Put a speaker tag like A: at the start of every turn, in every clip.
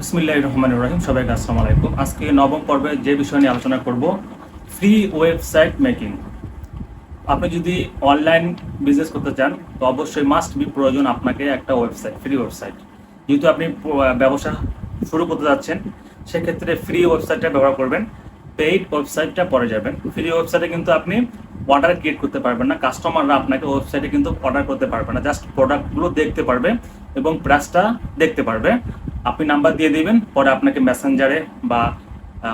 A: বিসমিল্লাহ রহমান রহিম। সবাইকে আসসালামু আলাইকুম। আজকে নবম পর্বে যে বিষয় নিয়ে আলোচনা করব ফ্রি ওয়েবসাইট মেকিং আপনি যদি অনলাইন বিজনেস করতে চান, তো অবশ্যই মাস্ট বি প্রয়োজন আপনাকে একটা ওয়েবসাইট ফ্রি ওয়েবসাইট যেহেতু আপনি ব্যবসা শুরু করতে যাচ্ছেন, সেক্ষেত্রে ফ্রি ওয়েবসাইটটা ব্যবহার করবেন পেইড ওয়েবসাইটটা পরে যাবেন। ফ্রি ওয়েবসাইটে কিন্তু আপনি অর্ডার ক্রিয়েট করতে পারবেন না কাস্টমাররা আপনাকে ওয়েবসাইটে কিন্তু অর্ডার করতে পারবে না জাস্ট প্রোডাক্টগুলো দেখতে পারবে এবং প্রাইসটা দেখতে পারবে। আপনি নাম্বার দিয়ে দিবেন, পরে আপনাকে মেসেঞ্জারে বা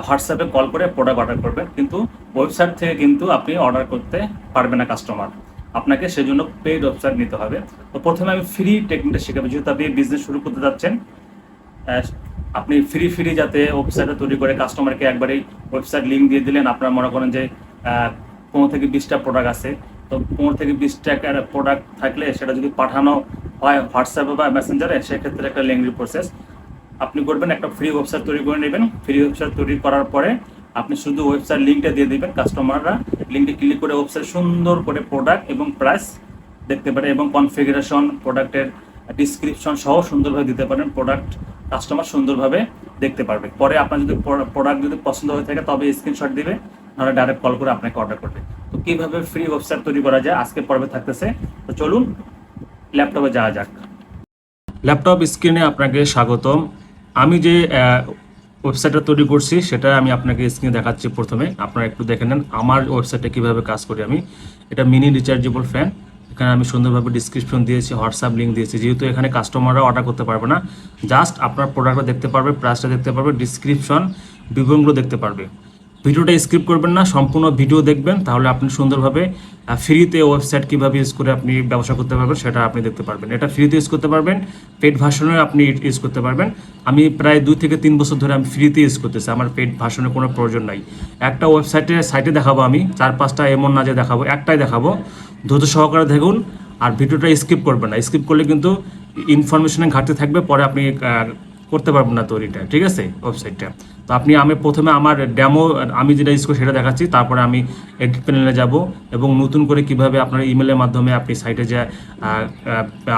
A: হোয়াটসঅ্যাপে কল করে প্রোডাক্ট অর্ডার করবেন কিন্তু ওয়েবসাইট থেকে কিন্তু আপনি অর্ডার করতে পারবেন না কাস্টমার আপনাকে সেজন্য পেইড ওয়েবসাইট নিতে হবে। তো প্রথমে আমি ফ্রি টেকনিকটা শেখাবো। যেহেতু আপনি বিজনেস শুরু করতে যাচ্ছেন আপনি ফ্রি ফ্রি যাতে ওয়েবসাইটটা তৈরি করে কাস্টমারকে একবারেই ওয়েবসাইট লিঙ্ক দিয়ে দিলেন, আপনারা মনে করেন যে পনেরো থেকে বিশটা প্রোডাক্ট আছে। তো পনেরো থেকে বিশ টাকার প্রোডাক্ট থাকলে সেটা যদি পাঠানো হয় হোয়াটসঅ্যাপে বা মেসেঞ্জারে সেক্ষেত্রে একটা লেঙ্গি প্রসেস আপনি করবেন একটা ফ্রি ওয়েবসাইট তৈরি করে নেবেন। ফ্রি ওয়েবসাইট তৈরি করার পরে আপনি শুধু ওয়েবসাইট লিঙ্কটা দিয়ে দেবেন কাস্টমাররা লিঙ্কে ক্লিক করে ওয়েবসাইট সুন্দর করে প্রোডাক্ট এবং প্রাইস দেখতে পারে এবং কনফিগারেশন প্রোডাক্টের ডিসক্রিপশন সহ সুন্দরভাবে দিতে পারেন। প্রোডাক্ট কাস্টমার সুন্দরভাবে দেখতে পারবে। পরে আপনার যদি প্রোডাক্ট যদি পছন্দ হয়ে থাকে তবে স্ক্রিনশট দিবে, নাহলে ডাইরেক্ট কল করে আপনাকে অর্ডার করবে। তো কীভাবে ফ্রি ওয়েবসাইট তৈরি করা যায়? আজকে পর্বে থাকতেছে। তো চলুন ল্যাপটপে যাওয়া যাক। ল্যাপটপ স্ক্রিনে আপনাকে স্বাগতম। আমি যে ওয়েবসাইটটা তৈরি করছি, সেটা আমি আপনাকে স্ক্রিনে দেখাচ্ছি প্রথমে। আপনারা একটু দেখে নেন, আমার ওয়েবসাইটে কীভাবে কাজ করি আমি। এটা মিনি রিচার্জেবল ফ্যান এখানে আমি সুন্দরভাবে ডিসক্রিপশন দিয়েছি হোয়াটসঅ্যাপ লিঙ্ক দিয়েছি। যেহেতু এখানে কাস্টমাররা অর্ডার করতে পারবে না জাস্ট আপনার প্রোডাক্টটা দেখতে পারবে প্রাইসটা দেখতে পারবে ডিসক্রিপশন বিবরণগুলো দেখতে পারবে। ভিডিওটা স্কিপ করবেন না, সম্পূর্ণ ভিডিও দেখবেন, তাহলে আপনি সুন্দরভাবে ফ্রিতে ওয়েবসাইট কীভাবে ইউজ করে আপনি ব্যবসা করতে পারবেন সেটা আপনি দেখতে পারবেন। এটা ফ্রিতে ইউজ করতে পারবেন পেড ভাষণে আপনি ইউজ করতে পারবেন। আমি প্রায় দুই থেকে তিন বছর ধরে আমি ফ্রিতে ইউজ করতেছি, আমার পেড ভাষণের কোনো প্রয়োজন নাই। একটা ওয়েবসাইটে সাইটে দেখাবো আমি, চার পাঁচটা এমন না যে দেখাবো, একটাই দেখাবো। ধৈর্য সহকারে দেখুন, আর ভিডিওটা স্কিপ করবেন না। স্কিপ করলে কিন্তু ইনফরমেশনের ঘাটতি থাকবে, পরে আপনি করতে পারবেন না তৈরিটা, ঠিক আছে? ওয়েবসাইটটা তো আপনি, আমি প্রথমে আমার ডেমো আমি যেটা ইউজ করি সেটা দেখাচ্ছি, তারপরে আমি এডিট প্যানেলে যাব এবং নতুন করে কীভাবে আপনার ইমেলের মাধ্যমে আপনি সাইটে যে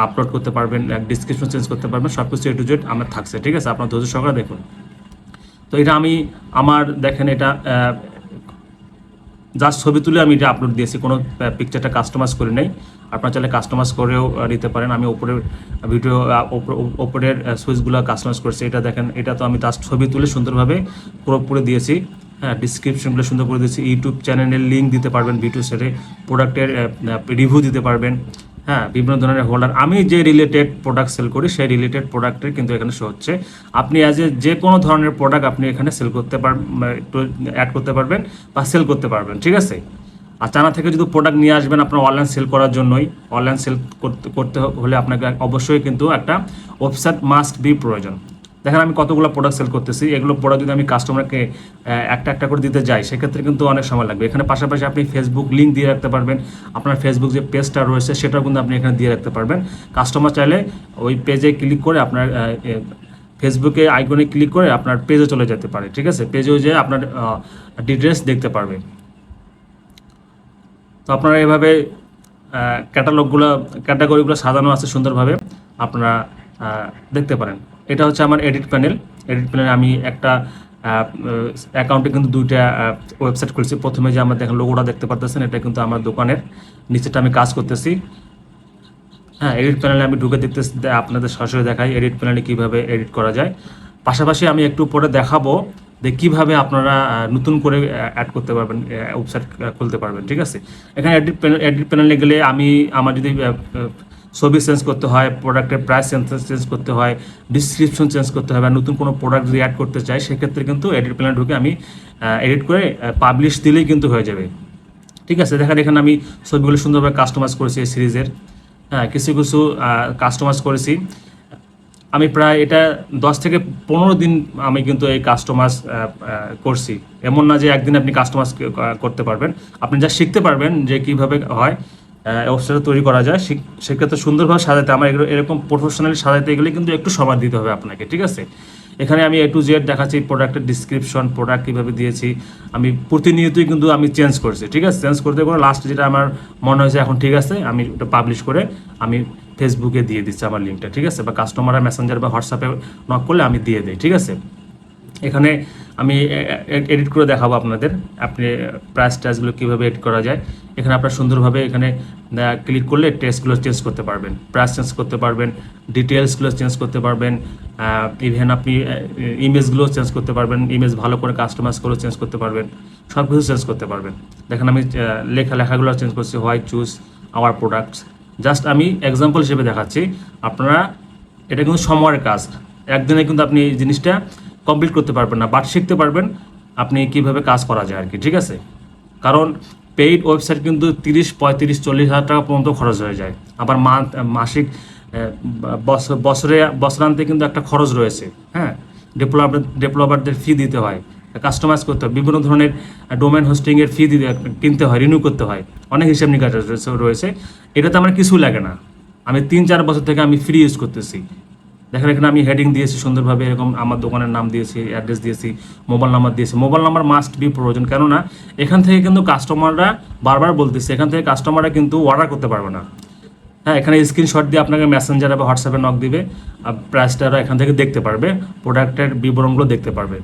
A: আপলোড করতে পারবেন ডিসক্রিপশন চেঞ্জ করতে পারবেন সব কিছু এ টু জেড আমার থাকছে, ঠিক আছে? আপনার ধৈর্য সহকারে দেখুন। তো এটা আমি, আমার দেখেন এটা জাস্ট ছবি তুলে আমি এটা আপলোড দিয়েছি। কোনো পিকচারটা কাস্টমাইজ করে নেই। আপনার চাইলে কাস্টমাইজ করেও নিতে পারেন। আমি ওপরের ভিডিও ওপরের সুইচগুলো কাস্টমাইজ করেছি। এটা দেখেন, এটা তো আমি জাস্ট ছবি তুলে সুন্দরভাবে ক্রপ করে দিয়েছি। হ্যাঁ ডিসক্রিপশনগুলো সুন্দর করে দিয়েছি। ইউটিউব চ্যানেলের লিঙ্ক দিতে পারবেন ভিডিও সেটে প্রোডাক্টের রিভিউ দিতে পারবেন। হ্যাঁ বিভিন্ন ধরনের হোল্ডার আমি যে রিলেটেড প্রোডাক্ট সেল করি, সেই রিলেটেড প্রোডাক্টের কিন্তু এখানে শো হচ্ছে। আপনি অ্যাজ এ যে কোনো ধরনের প্রোডাক্ট আপনি এখানে সেল করতে পার একটু অ্যাড করতে পারবেন বা সেল করতে পারবেন, ঠিক আছে? আর চানা থেকে যদি প্রোডাক্ট নিয়ে আসবেন আপনার অনলাইন সেল করার জন্যই অনলাইন সেল করতে করতে হলে আপনাকে অবশ্যই কিন্তু একটা ওয়েবসাইট মাস্ট বি প্রয়োজন। দেখেন আমি কতগুলো প্রোডাক্ট সেল করতেছি, এগুলো প্রোডাক্ট যদি আমি কাস্টমারকে একটা একটা করে দিতে যাই, সেক্ষেত্রে কিন্তু অনেক সময় লাগবে। এখানে পাশাপাশি আপনি ফেসবুক লিঙ্ক দিয়ে রাখতে পারবেন, আপনার ফেসবুক যে পেজটা রয়েছে, সেটাও কিন্তু আপনি এখানে দিয়ে রাখতে পারবেন। কাস্টমার চাইলে ওই পেজে ক্লিক করে আপনার ফেসবুকে আইকনে ক্লিক করে আপনার পেজে চলে যেতে পারে, ঠিক আছে? পেজেও যে আপনার ডিটেলস দেখতে পারবে। তো আপনারা এভাবে ক্যাটালগুলো ক্যাটাগরিগুলো সাজানো আছে সুন্দরভাবে, আপনারা দেখতে পারেন। এটা হচ্ছে আমার এডিট প্যানেল এডিট প্যানেলে আমি একটা অ্যাকাউন্টে কিন্তু দুইটা ওয়েবসাইট খুলছি। প্রথমে যে আমরা দেখেন লোগোটা দেখতে পারতেছেন, এটা কিন্তু আমার দোকানের নিচেটা আমি কাজ করতেছি। হ্যাঁ এডিট প্যানেলে আমি ঢুকে দেখতেছি আপনাদের সরাসরি দেখাই এডিট প্যানেলে কীভাবে এডিট করা যায়। পাশাপাশি আমি একটু পরে দেখাবো যে কীভাবে আপনারা নতুন করে অ্যাড করতে পারবেন ওয়েবসাইট খুলতে পারবেন, ঠিক আছে? এখানে এডিট প্যানেল এডিট প্যানেলে গেলে আমি, আমার যদি ছবি চেঞ্জ করতে হয় প্রোডাক্টের প্রাইস চেঞ্জ করতে হয় ডিসক্রিপশন চেঞ্জ করতে হয় বা নতুন কোনো প্রোডাক্ট যদি অ্যাড করতে চাই, সেক্ষেত্রে কিন্তু এডিট প্যানেলে ঢুকে আমি এডিট করে পাবলিশ দিলেই কিন্তু হয়ে যাবে। ঠিক আছে, দেখেন এখানে আমি ছবিগুলো সুন্দরভাবে কাস্টমাইজ করেছি এই সিরিজের হ্যাঁ কিছু কিছু কাস্টমাইজ করেছি। আমি প্রায় এটা দশ থেকে পনেরো দিন আমি কিন্তু এই কাস্টমাইজ করছি। এমন না যে একদিন আপনি কাস্টমাইজ করতে পারবেন। আপনি যা শিখতে পারবেন যে কীভাবে হয় ওয়েবসাইট তৈরি করা যায়। সেক্ষেত্রে সুন্দরভাবে সাজাতে আমার এরকম প্রফেশনালি সাজাতে গেলে কিন্তু একটু সময় দিতে হবে আপনাকে, ঠিক আছে? এখানে আমি এ টু জেড দেখাচ্ছি প্রোডাক্টের ডিসক্রিপশন প্রোডাক্ট কীভাবে দিয়েছি। আমি প্রতিনিয়তই কিন্তু আমি চেঞ্জ করছি, ঠিক আছে? চেঞ্জ করতে করে লাস্ট যেটা আমার মনে হয়েছে, এখন ঠিক আছে, আমি ওটা পাবলিশ করে আমি ফেসবুকে দিয়ে দিচ্ছি আমার লিঙ্কটা ঠিক আছে? বা কাস্টমার মেসেঞ্জার বা হোয়াটসঅ্যাপে নক করলে আমি দিয়ে দিই, ঠিক আছে? এখানে আমি এডিট করে দেখাবো আপনাদের, আপনি প্রাইস টাইসগুলো কীভাবে এডিট করা যায়। এখানে আপনার সুন্দরভাবে এখানে ক্লিক করলে টেস্টগুলো চেঞ্জ করতে পারবেন প্রাইস চেঞ্জ করতে পারবেন ডিটেলসগুলো চেঞ্জ করতে পারবেন ইভেন আপনি ইমেজগুলো চেঞ্জ করতে পারবেন ইমেজ ভালো করে কাস্টমাইজ করে চেঞ্জ করতে পারবেন সব কিছু চেঞ্জ করতে পারবেন। দেখেন আমি লেখা, লেখাগুলো চেঞ্জ করছি white choose our products just আমি এক্সাম্পল হিসেবে দেখাচ্ছি, আপনারা, এটা কিন্তু সময়ের কাজ। একদিনে কিন্তু আপনি এই জিনিসটা কমপ্লিট করতে পারবেন না বাট শিখতে পারবেন আপনি কীভাবে কাজ করা যায় আর কি ঠিক আছে? কারণ পেইড ওয়েবসাইট কিন্তু তিরিশ, পঁয়ত্রিশ, চল্লিশ হাজার টাকা পর্যন্ত খরচ হয়ে যায়। আবার মান্থ মাসিক বছর- বছরে, বছরান্তে কিন্তু একটা খরচ রয়েছে হ্যাঁ? ডেভেলপার ডেভেলপারদের ফি দিতে হয় কাস্টমাইজ করতে হয়, বিভিন্ন ধরনের ডোমেন হোস্টিংয়ের ফি দিতে, কিনতে হয় রিনিউ করতে হয়, অনেক হিসাব নিকাশ রয়েছে এটাতে আমার কিছু লাগে না। আমি তিন, চার বছর থেকে আমি ফ্রি ইউজ করতেছি। দেখেন এখানে আমি হেডিং দিয়েছি সুন্দরভাবে, এরকম আমার দোকানের নাম দিয়েছি অ্যাড্রেস দিয়েছি মোবাইল নাম্বার দিয়েছি। মোবাইল নাম্বার মাস্ট বি প্রয়োজন, কেননা এখান থেকে কিন্তু কাস্টমাররা বারবার বলতেছে, এখান থেকে কাস্টমাররা কিন্তু অর্ডার করতে পারবে না। হ্যাঁ এখানে স্ক্রিনশট দিয়ে আপনাকে মেসেঞ্জারে বা হোয়াটসঅ্যাপে নক দিবে, আর প্রাইসটারা এখান থেকে দেখতে পারবে প্রোডাক্টের বিবরণগুলো দেখতে পারবে।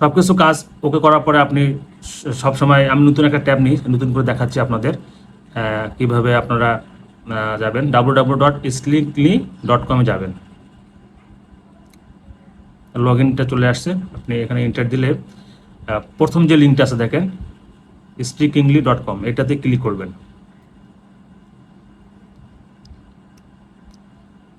A: সব কিছু কাজ ওকে করার পরে আপনি সবসময় আমি নতুন একটা ট্যাব নিই, নতুন করে দেখাচ্ছি আপনাদের কীভাবে আপনারা যাবেন। W W dot slickly dot কমে যাবেন। লগ ইনটা চলে আসছে। আপনি এখানে ইন্টার দিলে প্রথম যে লিঙ্কটা আছে দেখেন স্পিকিংলি ডট কম এটাতে ক্লিক করবেন।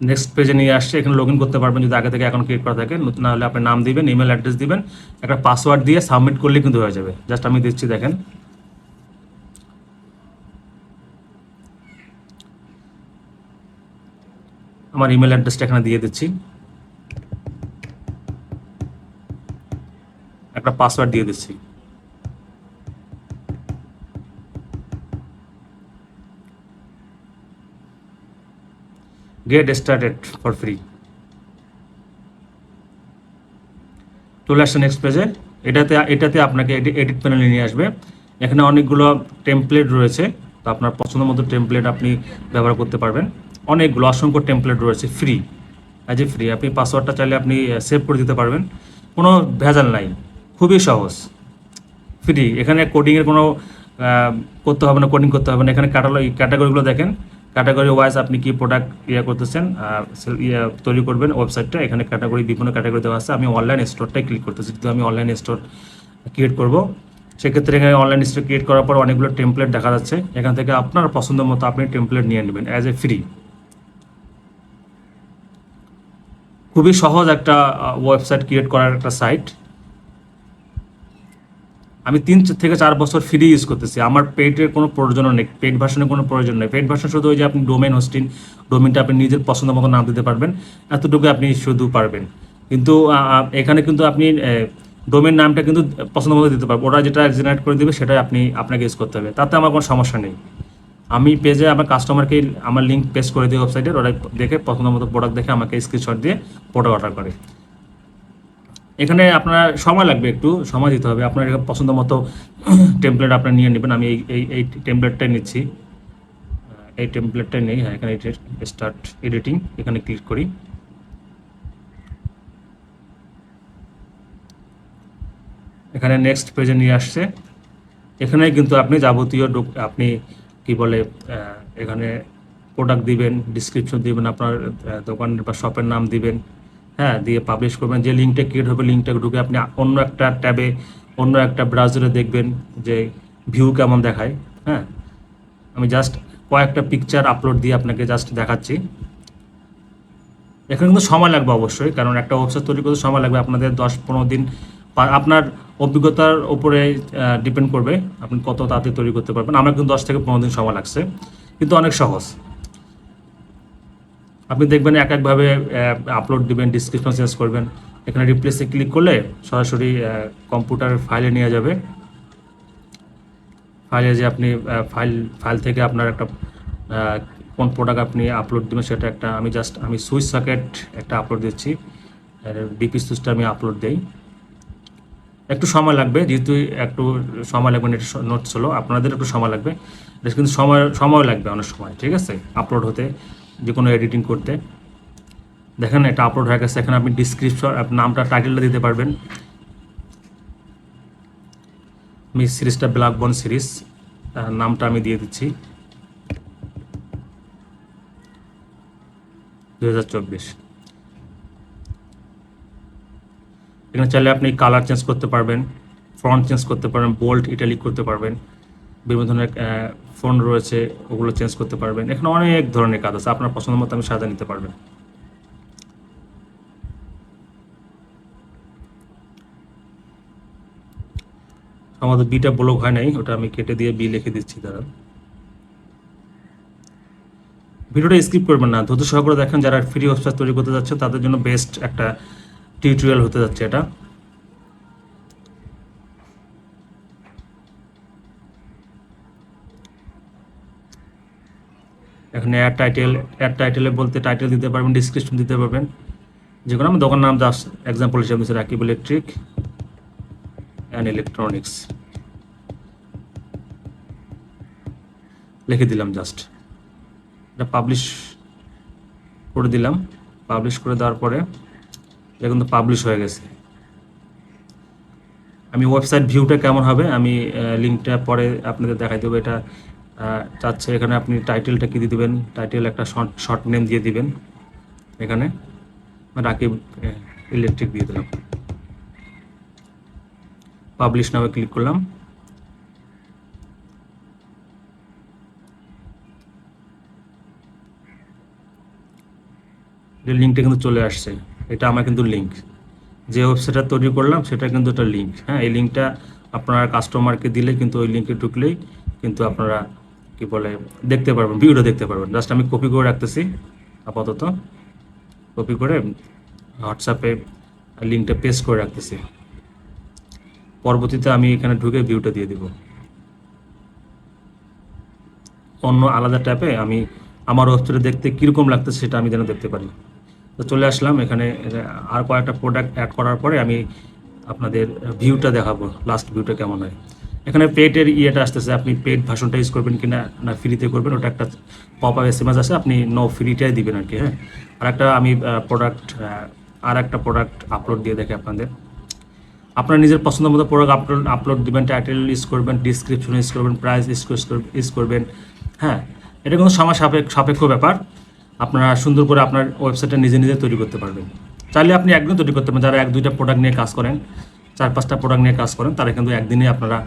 A: নেক্সট পেজে নিয়ে আসছে, এখানে লগ করতে পারবেন, যদি আগে থেকে অ্যাকাউন্ট ক্রিয়েট করা থাকে। না হলে আপনি নাম দিবেন ইমেল অ্যাড্রেস দিবেন, একটা পাসওয়ার্ড দিয়ে সাবমিট করলে কিন্তু হয়ে যাবে। জাস্ট আমি দিচ্ছি, দেখেন। আমার ইমেল অ্যাড্রেসটা এখানে দিয়ে দিচ্ছি। একটা পাসওয়ার্ড দিয়ে দিচ্ছি। গেট স্টার্টেড ফর ফ্রি চলে আসছে নেক্সট পেজে এটাতে এটাতে আপনাকে এডিট প্যানেলে নিয়ে আসবে। এখানে অনেকগুলো টেমপ্লেট রয়েছে। তো আপনার পছন্দ মতো টেমপ্লেট আপনি ব্যবহার করতে পারবেন। অনেকগুলো অসংখ্য টেমপ্লেট রয়েছে ফ্রি অ্যাজ এ ফ্রি আপনি পাসওয়ার্ডটা চাইলে আপনি সেভ করে দিতে পারবেন। কোনো ভেজাল নাই, খুবই সহজ। ফ্রি এখানে কোডিংয়ের কোনো করতে হবে না কোডিং করতে হবে না। এখানে ক্যাটালগ ক্যাটাগরিগুলো দেখেন। ক্যাটাগরি ওয়াইজ আপনি কি প্রোডাক্ট ইয়ে করতেছেন ইয়ে তৈরি করবেন ওয়েবসাইটটা এখানে ক্যাটাগরি বিভিন্ন ক্যাটাগরি দেওয়া আছে। আমি অনলাইন স্টোরটাই ক্লিক করতেছি। যদি আমি অনলাইন স্টোর ক্রিয়েট করব, সেক্ষেত্রে এখানে অনলাইন স্টোর ক্রিয়েট করার পর অনেকগুলো টেমপ্লেট দেখা যাচ্ছে। এখান থেকে আপনার পছন্দ মতো আপনি টেমপ্লেট নিয়ে নেবেন অ্যাজ এ ফ্রি খুবই সহজ একটা ওয়েবসাইট ক্রিয়েট করার একটা সাইট আমি তিন থেকে চার বছর ফ্রি ইউজ করতেছি। আমার পেটের কোনো প্রয়োজন নেই পেড ভার্সনের কোনো প্রয়োজন নেই। পেড ভার্সন শুধু ওই যে আপনি ডোমেন হোস্টিং ডোমেনটা আপনি নিজের পছন্দ মতো নাম দিতে পারবেন, এতটুকু আপনি শুধু পারবেন। কিন্তু এখানে কিন্তু আপনি ডোমেন নামটা কিন্তু পছন্দ মতো দিতে পারবেন। ওরা যেটা জেনারেট করে দেবে, সেটাই আপনি, আপনাকে ইউজ করতে হবে। তাতে আমার কোনো সমস্যা নেই। আমি পেজে আমার কাস্টমারকে আমার লিঙ্ক পেস্ট করে দিই ওয়েবসাইটের ওরা দেখে পছন্দ মতো প্রোডাক্ট দেখে আমাকে স্ক্রিনশট দিয়ে প্রোডাক্ট অর্ডার করে। এখানে আপনার সময় লাগবে একটু, সময় দিতে হবে। আপনার পছন্দ মতো টেমপ্লেট আপনার নিয়ে নেবেন। আমি এই এই টেমপ্লেটটাই নিচ্ছি। এই টেমপ্লেটটাই নেই হ্যাঁ এখানে স্টার্ট এডিটিং এখানে ক্লিক করি। এখানে নেক্সট পেজে নিয়ে আসছে। এখানে কিন্তু আপনি যাবতীয় আপনি কি বলে এখানে প্রোডাক্ট দিবেন ডিসক্রিপশন দিবেন আপনার দোকানের বা শপের নাম দিবেন হ্যাঁ দিয়ে পাবলিশ করবেন। যে লিঙ্কটা ক্রিয়েট হবে লিঙ্কটা ঢুকে আপনি অন্য একটা ট্যাবে অন্য একটা ব্রাউজারে দেখবেন যে ভিউ কেমন দেখায় হ্যাঁ। আমি জাস্ট কয়েকটা পিকচার আপলোড দিয়ে আপনাকে জাস্ট দেখাচ্ছি। এখানে কিন্তু সময় লাগবে অবশ্যই, কারণ একটা ওয়েবসাইট তৈরি করতে সময় লাগবে। আপনাদের দশ পনেরো দিন আপনার অভিজ্ঞতার উপরে ডিপেন্ড করবে আপনি কত তাড়াতাড়ি তৈরি করতে পারবেন। আমার কিন্তু দশ থেকে পনেরো দিন সময় লাগছে, কিন্তু অনেক সহজ। আপনি দেখবেন এক একভাবে আপলোড দিবেন ডিসক্রিপশন চেঞ্জ করবেন। এখানে রিপ্লেসে ক্লিক করলে সরাসরি কম্পিউটার ফাইলে নিয়ে যাবে। ফাইলে যে আপনি ফাইল ফাইল থেকে আপনার একটা কোন প্রোডাক্ট আপনি আপলোড দেবেন সেটা একটা, আমি জাস্ট আমি সুইচ সকেট একটা আপলোড দিচ্ছি। ডিপি সুইচটা আমি আপলোড দেই। একটু সময় লাগবে, যেহেতু একটু সময় লাগবে নেট হলো, আপনাদের একটু সময় লাগবে। এটা কিন্তু সময় সময় লাগবে অনেক সময়, ঠিক আছে? আপলোড হতে, যে কোনো এডিটিং করতে। দেখেন, এটা আপলোড হয়ে গেছে। এখানে আপনি ডিসক্রিপশন নামটা টাইটেলটা দিতে পারবেন। আমি সিরিজটা ব্ল্যাক বন সিরিজ নামটা আমি দিয়ে দিচ্ছি। দু হাজার চব্বিশ হাজার চব্বিশ এখানে চাইলে আপনি কালার চেঞ্জ করতে পারবেন ফ্রন্ট চেঞ্জ করতে পারবেন বোল্ড ইটালিক করতে পারবেন, বিভিন্ন ধরনের ফোন রয়েছে, ওগুলো চেঞ্জ করতে পারবেন। এখানে অনেক ধরনের কাজ আছে, আপনার পছন্দ মতো আপনি সাজা নিতে পারবেন। আমাদের বিটা ব্লক হয় নাই, ওটা আমি কেটে দিয়ে বি লিখে দিচ্ছি তারা ভিডিওটা স্কিপ করবেন না, ধৈর্য সহকারে দেখেন, যারা ফ্রি ওয়েবসাইট তৈরি করতে যাচ্ছে তাদের জন্য বেস্ট একটা টিউটোরিয়াল হতে যাচ্ছে এটা। এখানে অ্যাড টাইটেল অ্যাড টাইটেলে বলতে টাইটেল দিতে পারবেন ডিসক্রিপশন দিতে পারবেন। যে কোনো আমি দোকান নাম জাস্ট এক্সাম্পল হিসেবে দিচ্ছি রাকিব ইলেকট্রিক অ্যান্ড ইলেকট্রনিক্স লিখে দিলাম জাস্ট এটা পাবলিশ করে দিলাম। পাবলিশ করে দেওয়ার পরে এটা কিন্তু পাবলিশ হয়ে গেছে। আমি ওয়েবসাইট ভিউটা কেমন হবে, আমি লিঙ্কটা পরে আপনাদের দেখাই দেবো। এটা চাচ্ছে এখানে আপনি টাইটেলটা কি দিয়ে দিবেন? টাইটেল একটা শর্ট শর্ট নেম দিয়ে দিবেন। এখানে রাকিব ইলেকট্রিক দিয়ে দিলাম। পাবলিশ নামে ক্লিক করলাম। লিঙ্কটা কিন্তু চলে আসছে। এটা আমার কিন্তু লিঙ্ক যে ওয়েবসাইটটা তৈরি করলাম, সেটা কিন্তু একটা লিঙ্ক হ্যাঁ? এই লিঙ্কটা আপনারা কাস্টমারকে দিলে কিন্তু ওই লিঙ্কে ঢুকলেই কিন্তু আপনারা, কি বলে, দেখতে পারবেন ভিডিওটা দেখতে পারবেন। জাস্ট আমি কপি করে রাখতেছি, আপাতত। কপি করে হোয়াটসঅ্যাপে লিঙ্কটা পেস্ট করে রাখতেছি। পরবর্তীতে আমি এখানে ঢুকে ভিউটা দিয়ে দিব। অন্য আলাদা ট্যাপে আমি, আমার ওয়েবসাইটে দেখতে কীরকম লাগতেছে সেটা আমি যেন দেখতে পারি। তো চলে আসলাম। এখানে আর কয়েকটা প্রোডাক্ট অ্যাড করার পরে আমি আপনাদের ভিউটা দেখাবো লাস্ট ভিউটা কেমন হয়। এখানে পেটের ইয়েটা আসতেছে, আপনি পেড ভাষণটা ইউজ করবেন কি না না ফ্রিতে করবেন, ওটা একটা পপ আপ এস এম এস আছে, আপনি নো ফ্রিটাই দিবেন আর কি হ্যাঁ। আর একটা আমি প্রোডাক্ট আর একটা প্রোডাক্ট আপলোড দিয়ে দেখে আপনাদের। আপনার নিজের পছন্দ মতো প্রোডাক্ট আপলোড আপলোড দিবেন টাইটেল ইউজ করবেন ডিসক্রিপশন ইউজ করবেন প্রাইস ইউজ করবেন হ্যাঁ। এটা কিন্তু সময় সাপেক্ষ সাপেক্ষ ব্যাপার। আপনারা সুন্দর করে আপনার ওয়েবসাইটটা নিজে নিজে তৈরি করতে পারবেন। চাইলে আপনি একদিন তৈরি করতে পারেন যারা এক দুইটা প্রোডাক্ট নিয়ে কাজ করেন, চার পাঁচটা প্রোডাক্ট নিয়ে কাজ করেন, তারা কিন্তু একদিনে আপনারা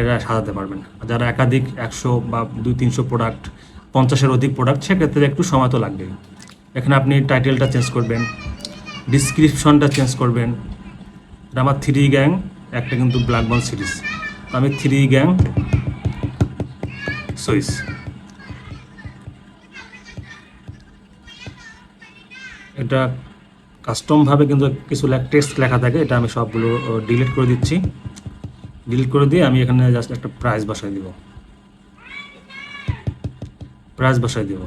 A: এটা সাজাতে পারবেন। যারা একাধিক একশো বা দুই তিনশো প্রোডাক্ট পঞ্চাশের অধিক প্রোডাক্ট সেক্ষেত্রে একটু সময় তো লাগবে। এখানে আপনি টাইটেলটা চেঞ্জ করবেন ডিসক্রিপশনটা চেঞ্জ করবেন। এটা আমার থ্রি গ্যাং একটা কিন্তু ব্ল্যাকবন সিরিজ আমি থ্রি গ্যাং সুইস এটা কাস্টমভাবে কিন্তু কিছু টেক্সট লেখা থাকে, এটা আমি সবগুলো ডিলিট করে দিচ্ছি। ডিলিট করে দিয়ে আমি এখানে জাস্ট একটা প্রাইস বসাই দিব। প্রাইস বসাই দিব।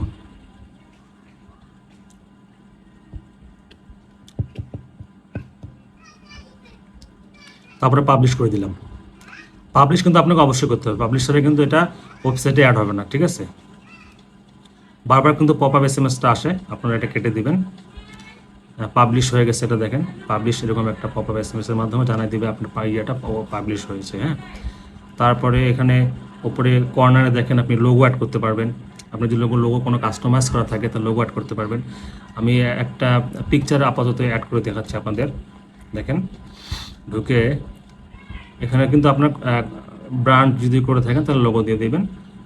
A: তারপরে পাবলিশ করে দিলাম। পাবলিশ কিন্তু আপনাকে অবশ্যই করতে হবে। পাবলিশ করে কিন্তু এটা ওয়েবসাইটে অ্যাড হবে না, ঠিক আছে? বারবার কিন্তু পপ আপ এস এম এসটা আসে, আপনারা এটা কেটে দিবেন। পাবলিশ হয়ে গেছে, এটা দেখেন। পাবলিশ এরকম একটা পপ আপ এস এম এসের মাধ্যমে জানাই দিবে আপনার ইয়েটা পাবলিশ হয়েছে হ্যাঁ? তারপরে এখানে ওপরে কর্নারে দেখেন আপনি লোগো অ্যাড করতে পারবেন। আপনি যদি লোগো লোগো কোনো কাস্টমাইজ করা থাকে, তাহলে লোগো অ্যাড করতে পারবেন। আমি একটা পিকচার আপাতত অ্যাড করে দেখাচ্ছি আপনাদের। দেখেন, ঢুকে এখানে কিন্তু আপনার ব্র্যান্ড যদি করে থাকেন, তাহলে লোগো দিয়ে দেবেন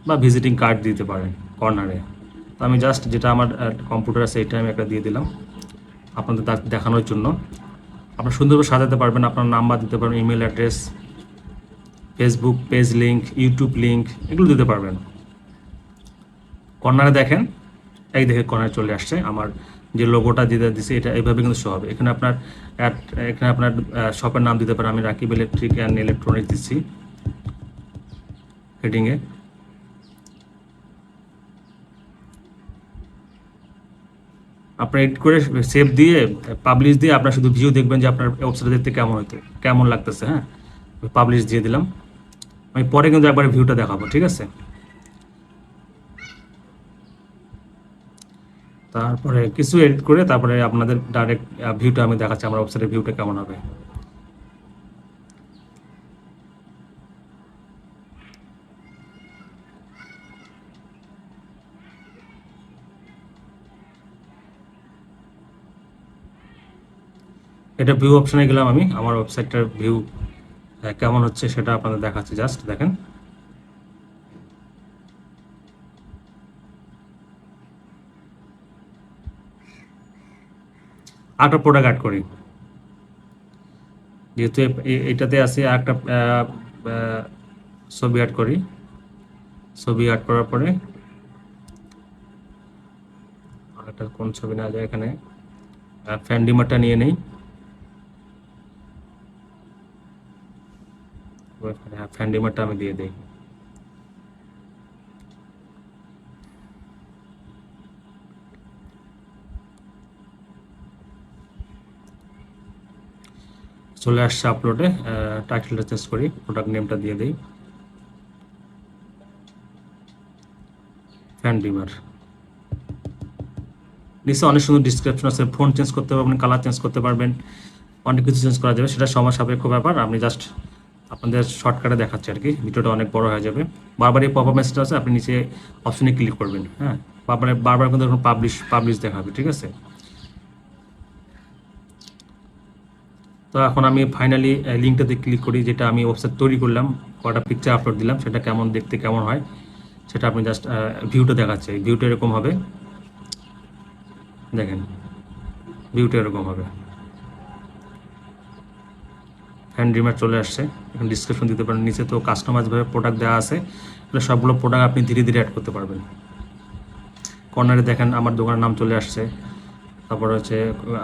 A: বা ভিজিটিং কার্ড দিতে পারেন কর্নারে তো আমি জাস্ট যেটা আমার কম্পিউটার আছে এইটা আমি একটা দিয়ে দিলাম। আপনাদের দেখানোর জন্য। আপনার সুন্দরভাবে সাজাতে পারবেন, আপনার নাম্বার দিতে পারবেন, email address, Facebook page link YouTube link এগুলো দিতে পারবেন। কর্নারে দেখেন, এই দেখে কর্নারে চলে আসছে। আমার যে লোগোটা যেটা দিছে, এটা এইভাবে কিন্তু শো হবে। এখানে আপনার অ্যাড এখানে আপনার শপের নাম দিতে পারেন। আমি রাকিব ইলেকট্রিক অ্যান্ড ইলেকট্রনিক্স দিচ্ছি। হেডিংয়ে আপনার এডিট করে সেভ দিয়ে পাবলিশ দিয়ে আপনার শুধু ভিউ দেখবেন যে আপনার ওয়েবসাইট দেখতে কেমন হতো কেমন লাগতেছে হ্যাঁ? পাবলিশ দিয়ে দিলাম। আমি পরে কিন্তু একবার ভিউটা দেখাবো, ঠিক আছে? তারপরে কিছু এডিট করে তারপরে আপনাদের ডাইরেক্ট ভিউটা আমি দেখাচ্ছি, আমার ওয়েবসাইটের ভিউটা কেমন হবে। এটা ভিউ অপশানে গেলাম আমি, আমার ওয়েবসাইটটার ভিউ কেমন হচ্ছে সেটা আপনাদের দেখাচ্ছি জাস্ট দেখেন। আটটা প্রোডাক্ট অ্যাড করি। যেহেতু এটাতে আছে একটা ছবি অ্যাড করি। ছবি অ্যাড করার পরে একটা কোন ছবি না যায় এখানে। ফ্যান্ডিমারটা নিয়ে নেই। হ্যাঁ ফ্যান্ডিমারটা আমি দিয়ে দিই চলে আসছে আপলোডে টাইটেলটা চেঞ্জ করি প্রোডাক্ট নেমটা দিয়ে দিই। ফ্যান ডিমার নিচে অনেক সুন্দর ডিসক্রিপশন আছে ফোন চেঞ্জ করতে পারবেন কালার চেঞ্জ করতে পারবেন, অনেক কিছু চেঞ্জ করা যাবে, সেটা সময় সাপেক্ষ ব্যাপার আমি জাস্ট আপনাদের শর্টকাটে দেখাচ্ছে আর কি, ভিডিওটা অনেক বড় হয়ে যাবে। বারবার এই মেসেজ আছে, আপনি নিচে অপশনে ক্লিক করবেন হ্যাঁ? বারবার বারবার কিন্তু এখন পাবলিশ পাবলিশ দেখাবে, ঠিক আছে? তো এখন আমি ফাইনালি লিঙ্কটাতে ক্লিক করি, যেটা আমি ওয়েবসাইট তৈরি করলাম, কটা পিকচার আপলোড দিলাম, সেটা কেমন, দেখতে কেমন হয়, সেটা আপনি জাস্ট ভিউটা দেখাচ্ছে। ভিউটা এরকম হবে, দেখেন ভিউটা এরকম হবে। হ্যান্ড রিমার চলে আসছে। এখন ডিসক্রিপশন দিতে পারেন। নিচে তো কাস্টমাইজভাবে প্রোডাক্ট দেওয়া আছে। তাহলে সবগুলো প্রোডাক্ট আপনি ধীরে ধীরে অ্যাড করতে পারবেন। কর্নারে দেখেন আমার দোকানের নাম চলে আসছে। তারপর হচ্ছে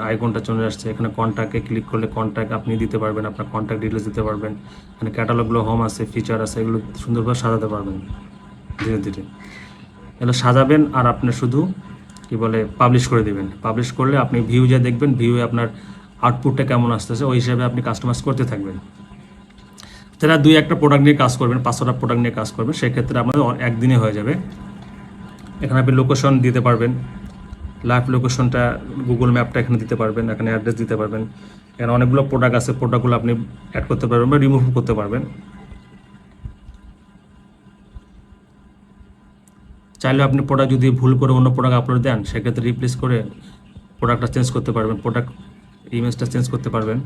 A: আইকনটা চলে আসছে। এখানে কন্ট্যাক্টে ক্লিক করলে কন্ট্যাক্ট আপনি দিতে পারবেন, আপনার কন্ট্যাক্ট ডিটেলস দিতে পারবেন। এখানে ক্যাটালগুলো হোম আছে ফিচার আছে, এগুলো সুন্দরভাবে সাজাতে পারবেন ধীরে ধীরে। এগুলো সাজাবেন আর আপনি শুধু কি বলে পাবলিশ করে দিবেন। পাবলিশ করলে আপনি ভিউ যা দেখবেন ভিউয়ে আপনার আউটপুটটা কেমন আসতেছে, ওই হিসাবে আপনি কাস্টমাইজ করতে থাকবেন। তারা দুই একটা প্রোডাক্ট নিয়ে কাজ করবেন পাঁচশোটা প্রোডাক্ট নিয়ে কাজ করবেন, সেক্ষেত্রে আপনাদের অ- একদিনে হয়ে যাবে। এখানে আপনি লোকেশন দিতে পারবেন লাইভ লোকেশনটা গুগল ম্যাপটা এখানে দিতে পারবেন, এখানে অ্যাড্রেস দিতে পারবেন। এখানে অনেকগুলো প্রোডাক্ট আছে প্রোডাক্টগুলো আপনি অ্যাড করতে পারবেন বা রিমুভ করতে পারবেন। চাইলে আপনি প্রোডাক্ট যদি ভুল করে অন্য প্রোডাক্ট আপলোড দেন, সেক্ষেত্রে রিপ্লেস করে প্রোডাক্টটা চেঞ্জ করতে পারবেন। প্রোডাক্ট ইমেজটা চেঞ্জ করতে পারবেন।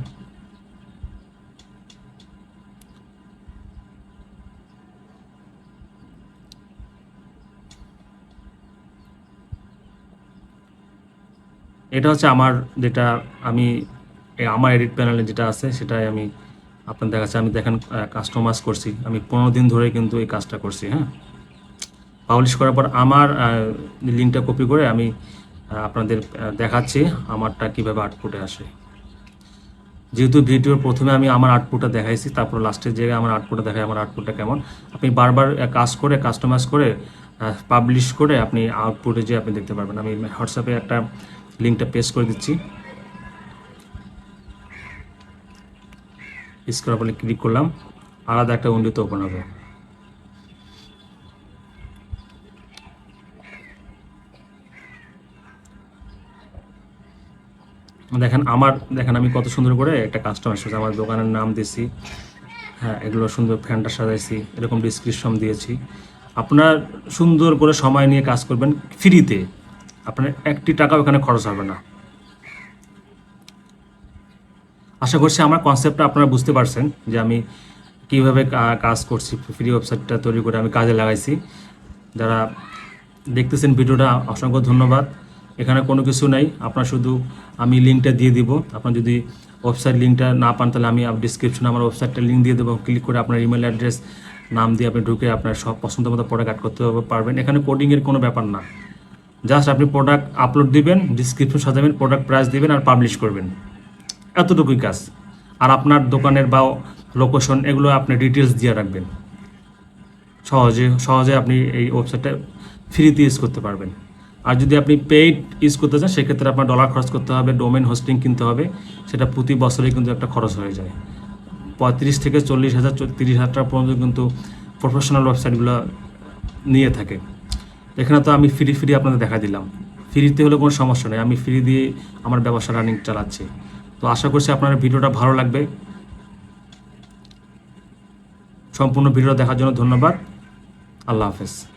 A: এটা হচ্ছে আমার যেটা আমি আমার এডিট প্যানেলে যেটা আছে, সেটাই আমি আপনার দেখাচ্ছি। আমি দেখেন কাস্টমাইজ করছি। আমি পনেরো দিন ধরে কিন্তু এই কাজটা করছি হ্যাঁ। পাবলিশ করার পর আমার লিঙ্কটা কপি করে আমি আপনাদের দেখাচ্ছি আমারটা কীভাবে আউটপুটে আসে। যেহেতু ভিডিওর প্রথমে আমি আমার আউটপুটটা দেখাইছি, তারপর লাস্টের জায়গায় আমার আউটপুটটা দেখাই, আমার আউটপুটটা কেমন। আপনি বারবার কাজ করে কাস্টমাইজ করে পাবলিশ করে আপনি আউটপুটে যে আপনি দেখতে পারবেন। আমি হোয়াটসঅ্যাপে একটা লিঙ্কটা পেস্ট করে দিচ্ছি। স্ক্রল বলে ক্লিক করলাম, আলাদা একটা উইন্ডোতে ওপেন হবে। দেখেন আমার, দেখেন আমি কত সুন্দর করে একটা কাস্টমার এসেছে আমার দোকানের নাম দিয়েছি। হ্যাঁ এগুলো সুন্দর ফ্যানটা সাজাইছি, এরকম ডিসক্রিপশন দিয়েছি। আপনার সুন্দর করে সময় নিয়ে কাজ করবেন ফ্রিতে আপনার একটি টাকাও এখানে খরচ হবে না। আশা করছি আমার কনসেপ্টটা আপনারা বুঝতে পারছেন যে আমি কীভাবে কাজ করছি। ফ্রি ওয়েবসাইটটা তৈরি করে আমি কাজে লাগাইছি। যারা দেখতেছেন ভিডিওটা, অসংখ্য ধন্যবাদ। এখানে কোনো কিছু নাই। আপনার শুধু আমি লিঙ্কটা দিয়ে দিব। আপনার যদি ওয়েবসাইট লিঙ্কটা না পান, তাহলে আমি ডিসক্রিপশনে আমার ওয়েবসাইটটা লিঙ্ক দিয়ে দেবো। ক্লিক করে আপনার ইমেল অ্যাড্রেস নাম দিয়ে আপনি ঢুকে আপনার সব পছন্দ মতো প্রোডাক্ট অ্যাড করতে পারবেন। এখানে কোডিংয়ের কোনো ব্যাপার না। জাস্ট আপনি প্রোডাক্ট আপলোড দিবেন ডিসক্রিপশন সাজাবেন প্রোডাক্ট প্রাইস দিবেন আর পাবলিশ করবেন। এতটুকুই কাজ। আর আপনার দোকানের বা লোকেশন এগুলো আপনি ডিটেলস দিয়ে রাখবেন। সহজে সহজে আপনি এই ওয়েবসাইটটা ফ্রিতে ইউজ করতে পারবেন। আর যদি আপনি পেইড ইউজ করতে চান, সেক্ষেত্রে আপনার ডলার খরচ করতে হবে ডোমেন হোস্টিং কিনতে হবে। সেটা প্রতি বছরে কিন্তু একটা খরচ হয়ে যায়। পঁয়ত্রিশ থেকে চল্লিশ হাজার, তিরিশ হাজার টাকা পর্যন্ত কিন্তু প্রফেশনাল ওয়েবসাইটগুলো নিয়ে থাকে। এখানে তো আমি ফ্রি ফ্রি আপনাদের দেখা দিলাম। ফ্রিতে হলে কোনো সমস্যা নেই। আমি ফ্রি দিয়ে আমার ব্যবসা রানিং চালাচ্ছি। তো আশা করছি আপনার ভিডিওটা ভালো লাগবে। সম্পূর্ণ ভিডিও দেখার জন্য ধন্যবাদ। আল্লাহ হাফেজ।